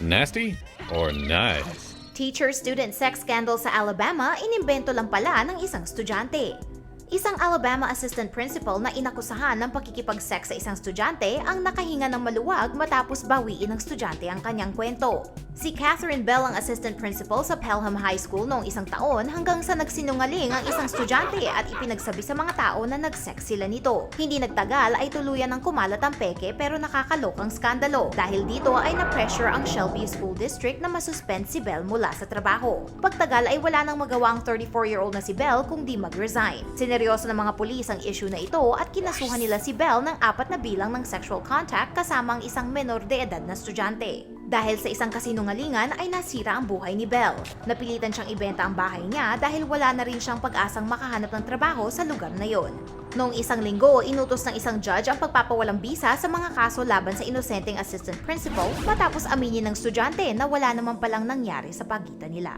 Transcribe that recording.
Nasty or nice? Teacher-student sex scandal sa Alabama, inimbento lang pala ng isang estudyante. Isang Alabama assistant principal na inakusahan ng pakikipag-sex sa isang estudyante ang nakahinga ng maluwag matapos bawiin ng estudyante ang kanyang kwento. Si Catherine Bell ang assistant principal sa Pelham High School noong isang taon hanggang sa nagsinungaling ang isang estudyante at ipinagsabi sa mga tao na nag-sex sila nito. Hindi nagtagal ay tuluyan ng kumalat ang peke pero nakakalokang skandalo. Dahil dito ay na-pressure ang Shelby School District na masuspend si Bell mula sa trabaho. Pagtagal ay wala nang magawa ang 34-year-old na si Bell kung di mag-resign. Sineryoso ng mga pulis ang issue na ito at kinasuhan nila si Bell ng apat na bilang ng sexual contact kasama ang isang menor de edad na estudyante. Dahil sa isang kasinungalingan ay nasira ang buhay ni Bell. Napilitan siyang ibenta ang bahay niya dahil wala na rin siyang pag-asang makahanap ng trabaho sa lugar na yon. Noong isang linggo, inutos ng isang judge ang pagpapawalang bisa sa mga kaso laban sa inosenteng assistant principal matapos aminin ng estudyante na wala naman palang nangyari sa pagitan nila.